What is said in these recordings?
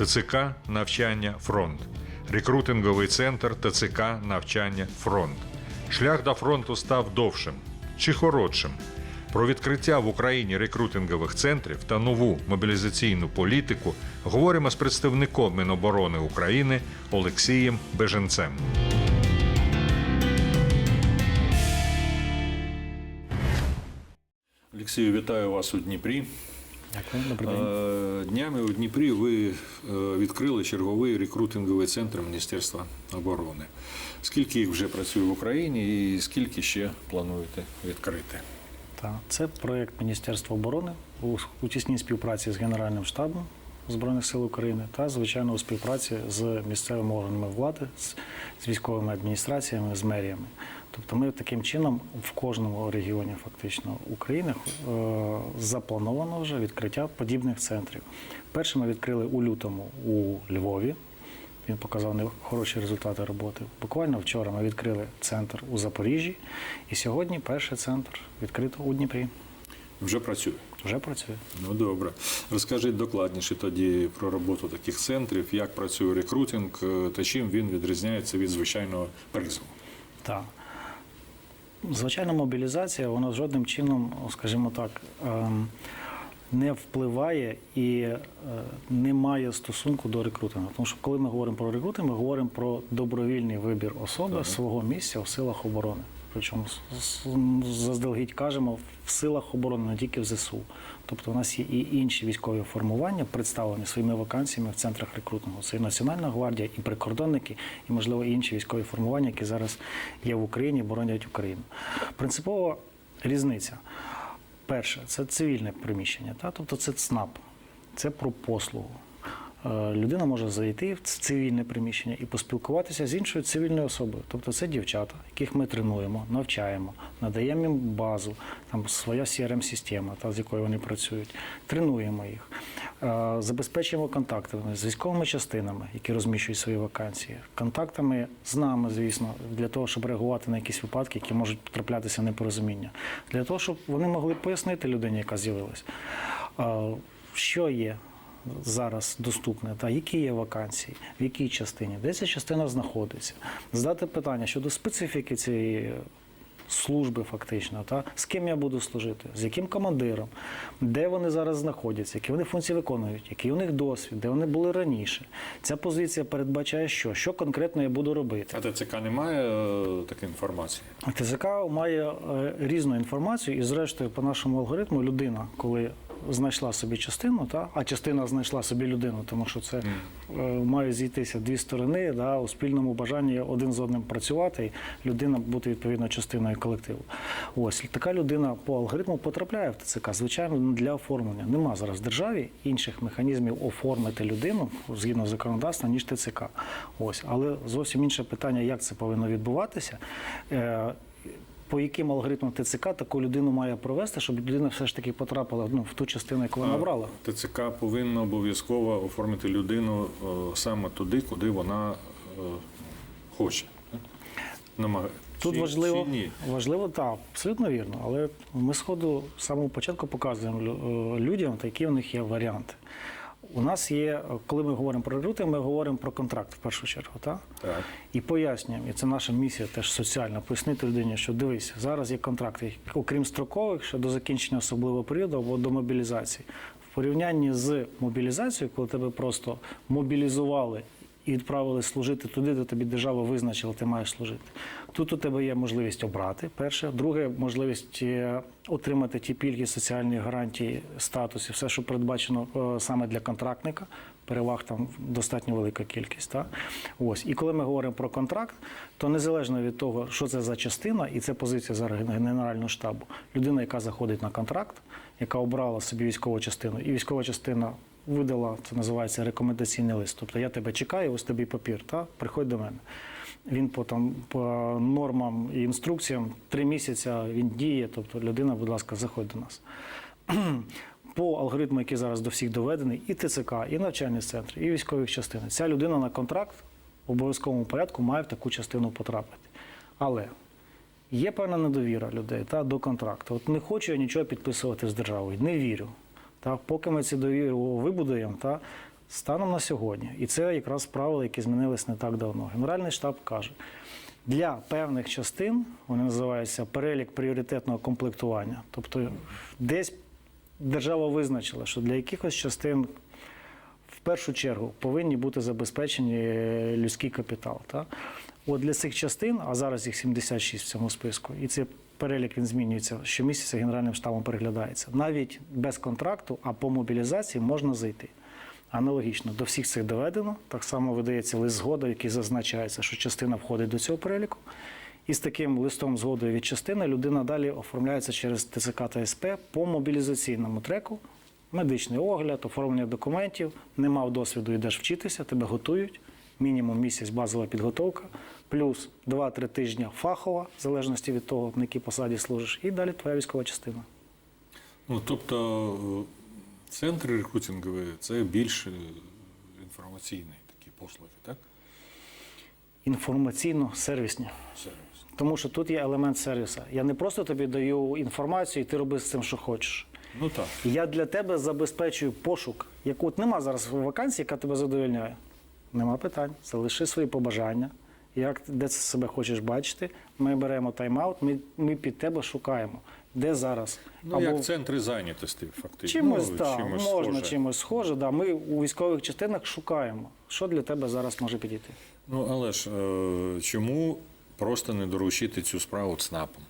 ТЦК навчання фронт, рекрутинговий центр ТЦК навчання фронт. Шлях до фронту став довшим чи коротшим. Про відкриття в Україні рекрутингових центрів та нову мобілізаційну політику говоримо з представником Міноборони України Олексієм Беженцем. Олексію, вітаю вас у Дніпрі. Дякую, добрий день. Е, Днями у Дніпрі ви е, відкрили черговий рекрутинговий центр Міністерства оборони. Скільки їх вже працює в Україні і скільки ще плануєте відкрити? Так, це проєкт Міністерства оборони у тісній співпраці з Генеральним штабом Збройних сил України та, звичайно, у співпраці з місцевими органами влади, з, військовими адміністраціями, з меріями. Тобто ми таким чином в кожному регіоні фактично України е, заплановано вже відкриття подібних центрів. Перше ми відкрили у лютому у Львові. Він показав хороші результати роботи. Буквально вчора ми відкрили центр у Запоріжжі, і сьогодні перший центр відкрито у Дніпрі. Вже працює. Вже працює. Ну добре. Розкажіть докладніше тоді про роботу таких центрів, як працює рекрутинг е, та чим він відрізняється від звичайного призову. Так. Звичайно, мобілізація, вона жодним чином, скажімо так, ем, не впливає і е, не має стосунку до рекрутингу. Тому що коли ми говоримо про рекрутинг, ми говоримо про добровільний вибір особи свого місця в силах оборони. Причому заздалегідь кажемо в силах оборони, не тільки в ЗСУ. Тобто у нас є і інші військові формування, представлені своїми вакансіями в центрах рекрутингу. Це і Національна гвардія, і прикордонники, і, можливо, інші військові формування, які зараз є в Україні, боронять Україну. Принципова різниця. Перше, це цивільне приміщення, та? тобто це ЦНАП, це про послугу. Е, Людина може зайти в цивільне приміщення і поспілкуватися з іншою цивільною особою. Тобто це дівчата, яких ми тренуємо, навчаємо, надаємо їм базу, там своя CRM-система, та, з якою вони працюють, тренуємо їх, Е, забезпечуємо контактами з військовими частинами, які розміщують свої вакансії, контактами з нами, звісно, для того, щоб реагувати на якісь випадки, які можуть траплятися непорозуміння, для того, щоб вони могли пояснити людині, яка з'явилась, е, що є зараз доступне, та які є вакансії, в якій частині, де ця частина знаходиться, задати питання щодо специфіки цієї служби, фактично, та з ким я буду служити, з яким командиром, де вони зараз знаходяться, які вони функції виконують, який у них досвід, де вони були раніше. Ця позиція передбачає що? Що конкретно я буду робити. А ТЦК не має е, такої інформації? ТЗК має е, різну інформацію, і зрештою, по нашому алгоритму, людина, коли знайшла собі частину, та, а частина знайшла собі людину, тому що це е, мають зійтися дві сторони да, у спільному бажанні один з одним працювати, і людина бути відповідно частиною колективу. Ось така людина по алгоритму потрапляє в ТЦК. Звичайно, для оформлення. Нема зараз в державі інших механізмів оформити людину згідно законодавства, ніж ТЦК. Ось, але зовсім інше питання, як це повинно відбуватися. Е, по яким алгоритмам ТЦК таку людину має провести, щоб людина все ж таки потрапила ну, в ту частину, яку вона обрала. ТЦК повинна обов'язково оформити людину е, саме туди, куди вона е, хоче. Намага- Тут Чи- важливо, чи ні? важливо, так, абсолютно вірно. Але ми сходу з самого початку показуємо е, людям, які в них є варіанти. У нас є, коли ми говоримо про рекрутинг, ми говоримо про контракт в першу чергу. Так? Так. І пояснюємо, і це наша місія теж соціальна, пояснити людині, що дивись, зараз є контракти, окрім строкових, що до закінчення особливого періоду або до мобілізації. В порівнянні з мобілізацією, коли тебе просто мобілізували і відправили служити туди, де тобі держава визначила, ти маєш служити. Тут у тебе є можливість обрати перше, друге можливість е, отримати ті пільги, соціальні гарантії, статус і все, що передбачено е, саме для контрактника. Переваг там достатньо велика кількість. Та? Ось. І коли ми говоримо про контракт, то незалежно від того, що це за частина, і це позиція зараз Генерального штабу, людина, яка заходить на контракт, яка обрала собі військову частину, і військова частина видала, це називається рекомендаційний лист. Тобто я тебе чекаю, ось тобі папір, та? приходь до мене. Він по, там, по нормам і інструкціям три місяці він діє, тобто людина, будь ласка, заходь до нас. По алгоритму, який зараз до всіх доведений, і ТЦК, і навчальні центри, і військових частин. Ця людина на контракт в обов'язковому порядку має в таку частину потрапити. Але є певна недовіра людей та, до контракту. От не хочу я нічого підписувати з державою, не вірю. Та, поки ми цю довіру вибудуємо, та, станом на сьогодні, і це якраз правила, які змінились не так давно. Генеральний штаб каже, для певних частин вони називаються перелік пріоритетного комплектування. Тобто десь держава визначила, що для якихось частин в першу чергу повинні бути забезпечені е, людський капітал. Та? От для цих частин, а зараз їх 76 в цьому списку, і цей перелік він змінюється щомісяця Генеральним штабом переглядається. Навіть без контракту, а по мобілізації можна зайти. Аналогічно до всіх цих доведено. Так само видається лист згоди, який зазначається, що частина входить до цього переліку. І з таким листом згодою від частини людина далі оформляється через ТЦК та СП по мобілізаційному треку. Медичний огляд, оформлення документів, не мав досвіду, йдеш вчитися, тебе готують. Мінімум місяць базова підготовка, плюс 2-3 тижні фахова, в залежності від того, на якій посаді служиш, і далі твоя військова частина. Ну, тобто е, центри рекрутингові це більш е, інформаційні такі послуги, так? Інформаційно-сервісні. Сервіс. Тому що тут є елемент сервісу. Я не просто тобі даю інформацію, і ти роби з цим, що хочеш. Ну так. Я для тебе забезпечую пошук. Яку от нема зараз вакансії, яка тебе задовольняє. Нема питань. Залиши свої побажання. Як де це себе хочеш бачити? Ми беремо тайм-аут, ми, ми під тебе шукаємо. Де зараз? Ну, як центри зайнятості, фактично. Чимось, ну, да, чимось можна схоже. чимось схоже. Да. Ми у військових частинах шукаємо, що для тебе зараз може підійти. Ну, але ж е, чому просто не доручити цю справу ЦНАПам?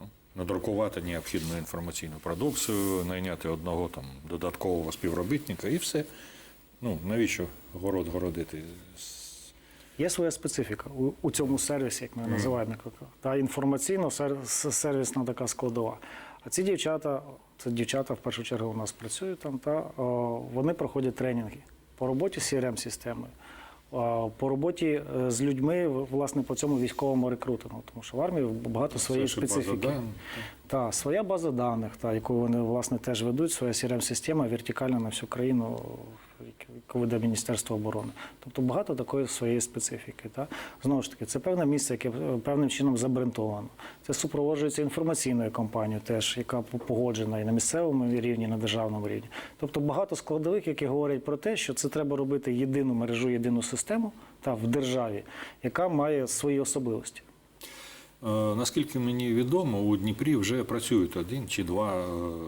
Ну, Надрукувати необхідну інформаційну продукцію, найняти одного там додаткового співробітника і все. Ну, навіщо город городити? Є своя специфіка у, у цьому сервісі, як ми називаємо та інформаційно-сервісна така складова. А ці дівчата, це дівчата в першу чергу у нас працюють там, та о, вони проходять тренінги по роботі з crm системою о, по роботі е, з людьми, власне, по цьому військовому рекрутингу, тому що в армії багато своєї ж база специфіки. даних, Та, своя база даних, та, яку вони власне теж ведуть, своя crm-система вертикальна на всю країну, яку веде Міністерство оборони. Тобто багато такої своєї специфіки. Та. Знову ж таки, це певне місце, яке певним чином забрендовано. Це супроводжується інформаційною кампанією, теж, яка погоджена і на місцевому рівні, і на державному рівні. Тобто багато складових, які говорять про те, що це треба робити єдину мережу, єдину систему та, в державі, яка має свої особливості. Е, Наскільки мені відомо, у Дніпрі вже працюють один чи два е,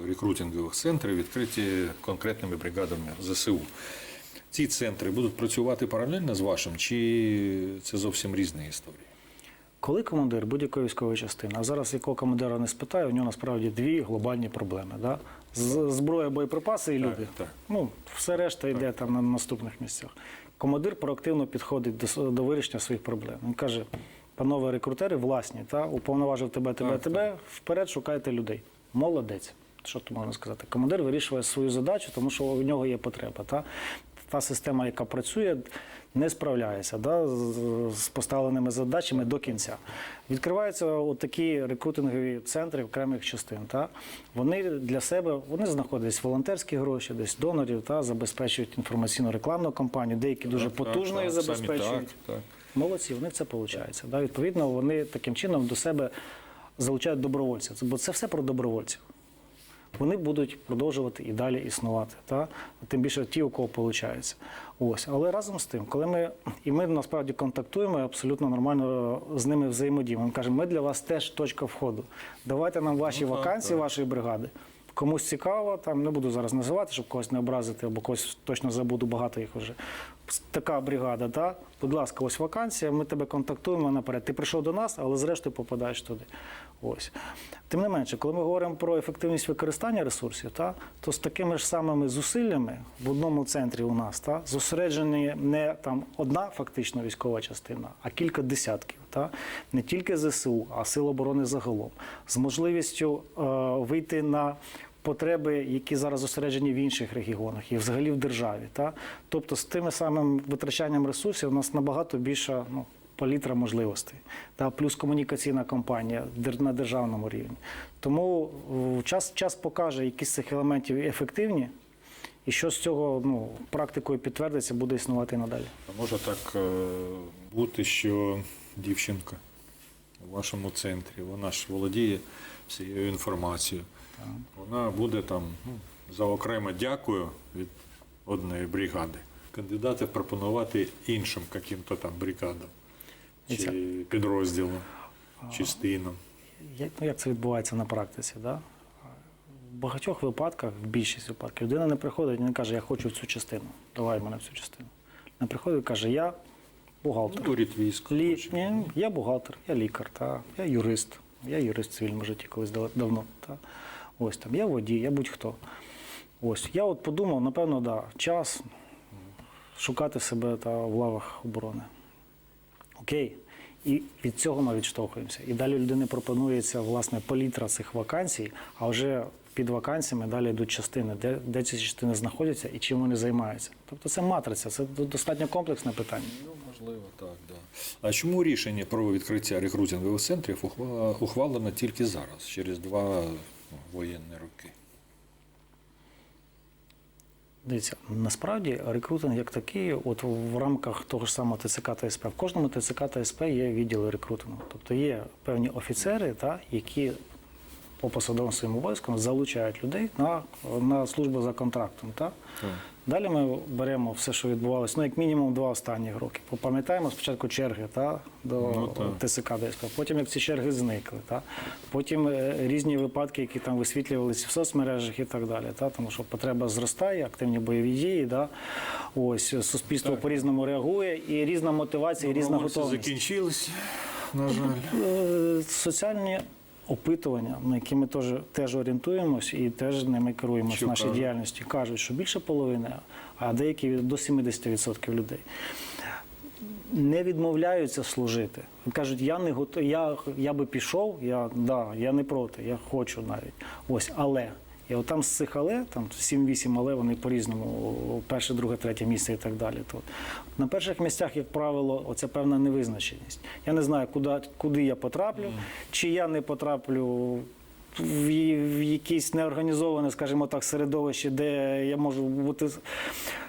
рекрутингових центри, відкриті конкретними бригадами ЗСУ. Ці центри будуть працювати паралельно з вашим, чи це зовсім різні історії? Коли командир будь-якої військової частини, а зараз якого командира не спитаю, у нього насправді дві глобальні проблеми. Да? Зброя, боєприпаси і люди. так. Ну, все решта йде там на наступних місцях. Командир проактивно підходить до, до вирішення своїх проблем. Він каже: панове рекрутери, власні, та, уповноважив тебе, тебе, Так, тебе, вперед шукайте людей. Молодець. Що тут можна сказати? Командир вирішує свою задачу, тому що у нього є потреба. Та, та система, яка працює, не справляється да, з, поставленими задачами до кінця. Відкриваються такі рекрутингові центри окремих частин. Та. Вони для себе вони знаходять десь волонтерські гроші, десь донорів та забезпечують інформаційну рекламну кампанію, деякі дуже Так, потужно її самі забезпечують. Так, так. Молодці, вони це виходить. Да, відповідно, вони таким чином до себе залучають добровольців. Бо це все про добровольців. Вони будуть продовжувати і далі існувати. Та? Тим більше ті, у кого виходить. Ось. Але разом з тим, коли ми, і ми насправді контактуємо, і абсолютно нормально з ними взаємодіємо. Ми кажемо, ми для вас теж точка входу. Давайте нам ваші Ну, так, вакансії, так. вашої бригади. Комусь цікаво, там не буду зараз називати, щоб когось не образити, або когось точно забуду, багато їх вже. Така бригада, да? будь ласка, ось вакансія, ми тебе контактуємо наперед. Ти прийшов до нас, але зрештою попадаєш туди. Ось. Тим не менше, коли ми говоримо про ефективність використання ресурсів, та, то з такими ж самими зусиллями в одному центрі у нас та, зосереджені не там одна фактично військова частина, а кілька десятків. Та, не тільки ЗСУ, а Сил оборони загалом, з можливістю е, вийти на потреби, які зараз зосереджені в інших регіонах і взагалі в державі. Та? Тобто з тими самим витрачанням ресурсів у нас набагато більша ну, палітра можливостей. Та? Плюс комунікаційна кампанія на державному рівні. Тому час, час покаже, які з цих елементів ефективні, і що з цього ну, практикою підтвердиться, буде існувати і надалі. Може так е, бути, що дівчинка у вашому центрі, вона ж володіє всією інформацією. Вона буде там ну, за окремо дякую від одної бригади. кандидатів пропонувати іншим каким-то там бригадам чи підрозділам, частинам. Як, ну, як це відбувається на практиці? Да? В багатьох випадках, в більшість випадків, людина не приходить і не каже, я хочу в цю частину. Давай мене в цю частину. Не приходить і каже, я бухгалтер. Ну, військ. Лі... Ні, я бухгалтер, я лікар, та, я юрист. Я юрист в цивільному житті колись давно. Та. Ось там, я водій, я будь-хто. Ось. Я от подумав, напевно, да, час шукати себе та в лавах оборони. Окей. І від цього ми відштовхуємося. І далі людині пропонується власне палітра цих вакансій, а вже під вакансіями далі йдуть частини, де, де ці частини знаходяться і чим вони займаються. Тобто це матриця, це достатньо комплексне питання. Ну, можливо, так, да. А чому рішення про відкриття рекрутингових центрів ухва- ухвалено тільки зараз, через два ну, воєнні роки? Дивіться, насправді рекрутинг як такий, от в рамках того ж самого ТЦК та СП, в кожному ТЦК та СП є відділи рекрутингу. Тобто є певні офіцери, та, які по посадовим своїм обов'язкам залучають людей на, на службу за контрактом. Та. Далі ми беремо все, що відбувалося, ну як мінімум два останні роки. Пам'ятаємо спочатку черги та, до Ну. ТСК ДСП, потім як ці черги зникли. Та? Потім е, різні випадки, які там висвітлювалися в соцмережах і так далі. Та? Тому що потреба зростає, активні бойові дії. Да? Ось, суспільство по-різному реагує, і різна мотивація, і різна готовність. закінчились, на жаль. Е, Соціальні опитування, на які ми теж, теж орієнтуємось і теж ними керуємося в нашій кажуть? діяльності, кажуть, що більше половини, а деякі до 70% людей. Не відмовляються служити. Кажуть, я не готов, я, я би пішов, я, да, я не проти, я хочу навіть. Ось, але. І от там з цих але, там 7-8 але, вони по-різному, перше, друге, третє місце і так далі. То на перших місцях, як правило, оця певна невизначеність. Я не знаю, куди, куди я потраплю, чи я не потраплю в, якесь неорганізоване, скажімо так, середовище, де я можу бути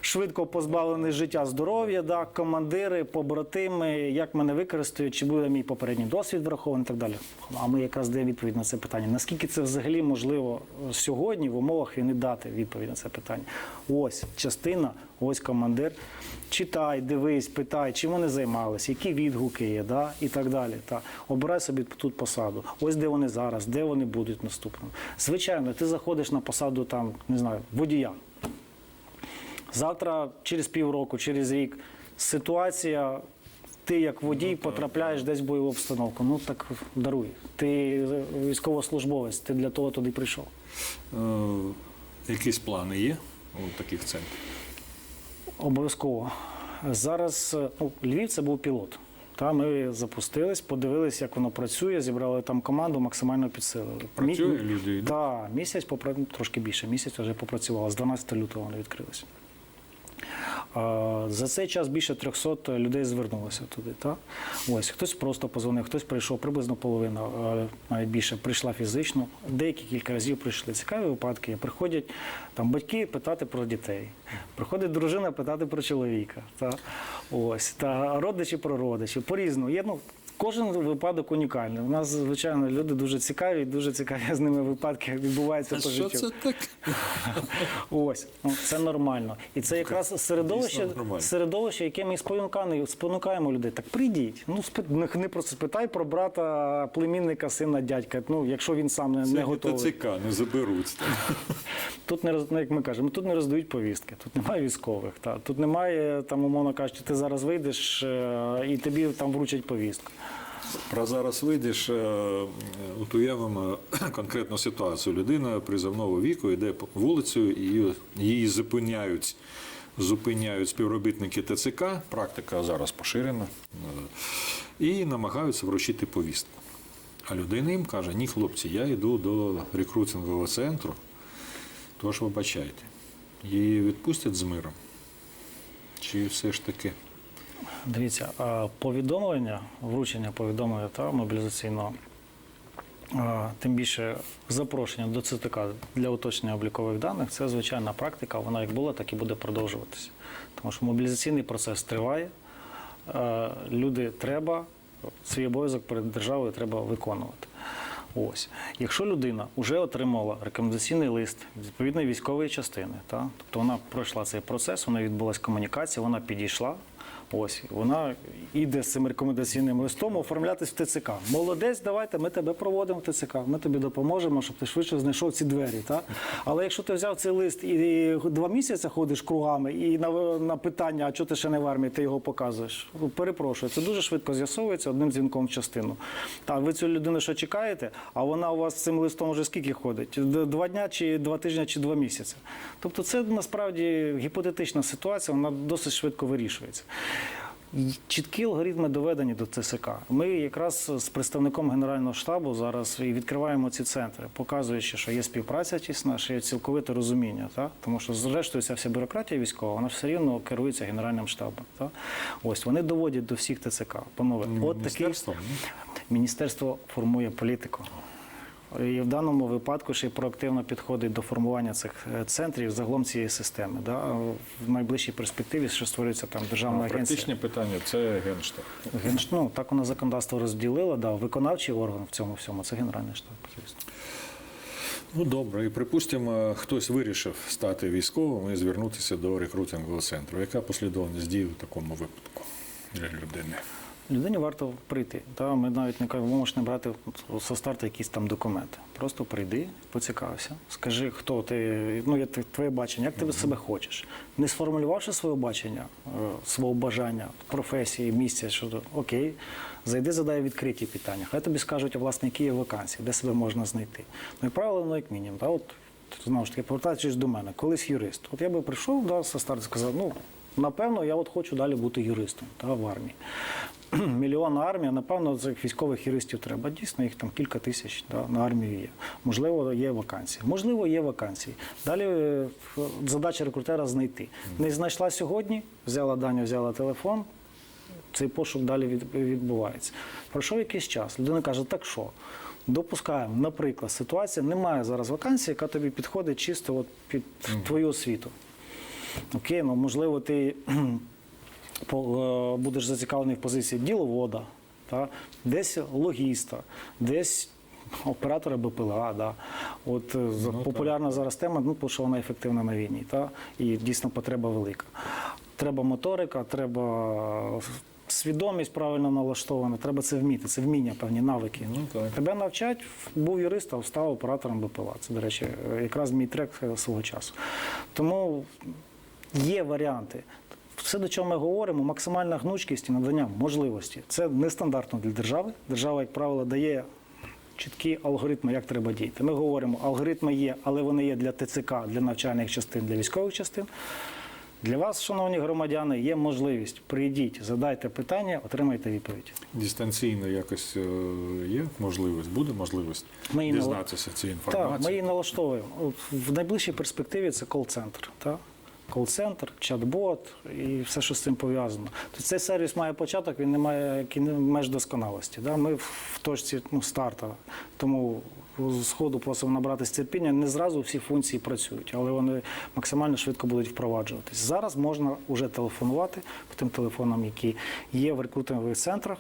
швидко позбавлений життя здоров'я, да, командири, побратими, як мене використають, чи буде мій попередній досвід врахований і так далі. А ми якраз даємо відповідь на це питання. Наскільки це взагалі можливо сьогодні в умовах війни дати відповідь на це питання? Ось частина, ось командир. Читай, дивись, питай, чим вони займалися, які відгуки є, да? і так далі. Та. Обирай собі тут посаду. Ось де вони зараз, де вони будуть наступним. Звичайно, ти заходиш на посаду там, не знаю, водія. Завтра, через півроку, через рік, ситуація, ти як водій потрапляєш десь в бойову обстановку. Ну так даруй. Ти військовослужбовець, ти для того туди прийшов. Е, якісь плани є у таких центрів? Обов'язково. Зараз е, ну, Львів це був пілот. Та ми запустились, подивилися, як воно працює, зібрали там команду, максимально підсилили. Працює, Мі- люди? Так, місяць попра... трошки більше, місяць вже попрацювало. З 12 лютого вони відкрилися. За цей час більше 300 людей звернулося туди. Та? Ось, хтось просто позвонив, хтось прийшов, приблизно половина, навіть більше прийшла фізично. Деякі кілька разів прийшли. Цікаві випадки. Приходять там батьки питати про дітей. Приходить дружина питати про чоловіка. Та? Ось, та родичі про родичів. По-різному. Є, ну, Кожен випадок унікальний. У нас, звичайно, люди дуже цікаві, дуже цікаві з ними випадки відбуваються по що життю. це так? Ось ну, це нормально, і це якраз середовище, середовище, яке ми спонукаємо, спонукаємо людей. Так прийдіть. Ну не, просто спитай про брата, племінника, сина, дядька. Ну якщо він сам не, Це не готовий. ТЦК, не заберуть. Тут не ну, як ми кажемо, тут не роздають повістки, тут немає військових. Та тут немає там, умовно кажучи, ти зараз вийдеш е, і тобі там вручать повістку. Про зараз вийдеш, е, от уявимо конкретну ситуацію. Людина призовного віку йде вулицею, її, її зупиняють. Зупиняють співробітники ТЦК, практика зараз поширена, е, і намагаються вручити повістку. А людина їм каже: ні, хлопці, я йду до рекрутингового центру, тож вибачайте. Її відпустять з миром. Чи все ж таки? Дивіться, повідомлення, вручення повідомлення та мобілізаційного, тим більше запрошення до ЦТК для уточнення облікових даних це звичайна практика. Вона як була, так і буде продовжуватися. Тому що мобілізаційний процес триває. Люди треба, свій обов'язок перед державою треба виконувати. Ось, якщо людина вже отримала рекомендаційний лист відповідної військової частини, та тобто вона пройшла цей процес, вона відбулася комунікація, вона підійшла. Ось вона йде з цим рекомендаційним листом оформлятись в ТЦК. Молодець, давайте ми тебе проводимо в ТЦК. Ми тобі допоможемо, щоб ти швидше знайшов ці двері. Та? Але якщо ти взяв цей лист і два місяці ходиш кругами, і на, на питання, а чого ти ще не в армії, ти його показуєш. Перепрошую, це дуже швидко з'ясовується одним дзвінком в частину. Та ви цю людину що чекаєте, а вона у вас цим листом вже скільки ходить? Два дня чи два тижні чи два місяці. Тобто це насправді гіпотетична ситуація, вона досить швидко вирішується. Чіткі алгоритми доведені до ЦСК. Ми якраз з представником Генерального штабу зараз і відкриваємо ці центри, показуючи, що є співпраця тісна, що є цілковите розуміння. Та? Тому що, зрештою, ця вся бюрократія військова, вона все рівно керується Генеральним штабом. Та? Ось вони доводять до всіх ТЦК. Панове, от такий міністерство формує політику. І в даному випадку ще й проактивно підходить до формування цих е, центрів загалом цієї системи. Да? В найближчій перспективі, що створюється там державна агенція. Практичне питання це генштаб. Генш- ну, так воно законодавство розділило, да, виконавчий орган в цьому всьому це Генеральний штаб, звісно. Ну добре, і припустимо, хтось вирішив стати військовим і звернутися до рекрутингового центру. Яка послідовність дій у такому випадку для людини? Людині варто прийти. Та? Ми навіть не кажемо, можеш не брати со старту якісь там документи. Просто прийди, поцікався, скажи, хто ти, ну, т- твоє бачення, як ти ви себе хочеш. Не сформулювавши своє бачення, е, свого бажання, професії, місця, що окей, зайди, задай відкриті питання. Хай тобі скажуть, а, власне, які є вакансії, де себе можна знайти. Ну і правило, ну, як мінімум. Та? От, знову ж таки, повертаючись до мене, колись юрист. От я би прийшов да, со старту сказав, ну, напевно, я от хочу далі бути юристом та, в армії. Мільйонна армія, напевно, цих військових юристів треба. Дійсно, їх там кілька тисяч да, на армію є. Можливо, є вакансії. Можливо, є вакансії. Далі е, задача рекрутера знайти. Не знайшла сьогодні, взяла дані, взяла телефон. Цей пошук далі відбувається. Пройшов якийсь час. Людина каже, так що? Допускаємо, наприклад, ситуація, немає зараз вакансії, яка тобі підходить чисто от під твою освіту. Окей, ну можливо, ти будеш зацікавлений в позиції діловода, та? десь логіста, десь оператора БПЛА. Да? От е, за- популярна зараз тема, ну, тому що вона ефективна на війні, та? і дійсно потреба велика. Треба моторика, треба свідомість правильно налаштована, треба це вміти, це вміння, певні навики. Ну, так. Тебе навчать, був юристом, став оператором БПЛА. Це, до речі, е, якраз мій трек е, свого часу. Тому є варіанти. Все, до чого ми говоримо, максимальна гнучкість і надання можливості. Це нестандартно для держави. Держава, як правило, дає чіткі алгоритми, як треба діяти. Ми говоримо, алгоритми є, але вони є для ТЦК, для навчальних частин, для військових частин. Для вас, шановні громадяни, є можливість. Прийдіть, задайте питання, отримайте відповідь. Дистанційно якось е, є можливість, буде можливість Ми дізнатися цієї Так, ми її налаштовуємо. В найближчій перспективі це кол-центр. Кол-центр, чат-бот і все, що з цим пов'язано. То цей сервіс має початок, він не має меж досконалості. Да? Ми в точці ну, старта. Тому з ходу просимо набратися терпіння. Не зразу всі функції працюють, але вони максимально швидко будуть впроваджуватись. Зараз можна вже телефонувати по тим телефонам, які є в рекрутингових центрах,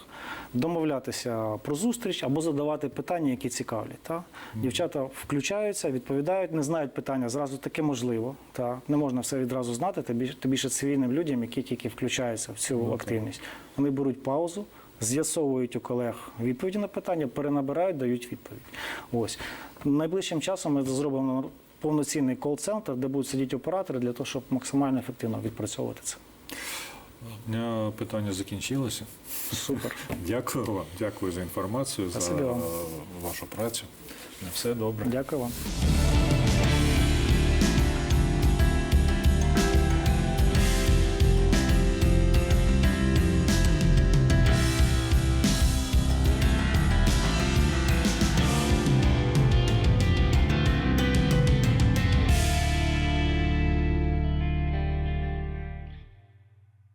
домовлятися про зустріч або задавати питання, які цікавлять. Та? Дівчата включаються, відповідають, не знають питання. Зразу таке можливо. Та? Не можна все відразу знати, тим більше, цивільним людям, які тільки включаються в цю активність. Вони беруть паузу. З'ясовують у колег відповіді на питання, перенабирають, дають відповідь. Ось найближчим часом ми зробимо повноцінний кол-центр, де будуть сидіти оператори для того, щоб максимально ефективно відпрацьовувати це. Питання закінчилося. Супер. Дякую вам, дякую за інформацію, Спасибі за вам. е, вашу працю. На все добре. Дякую вам.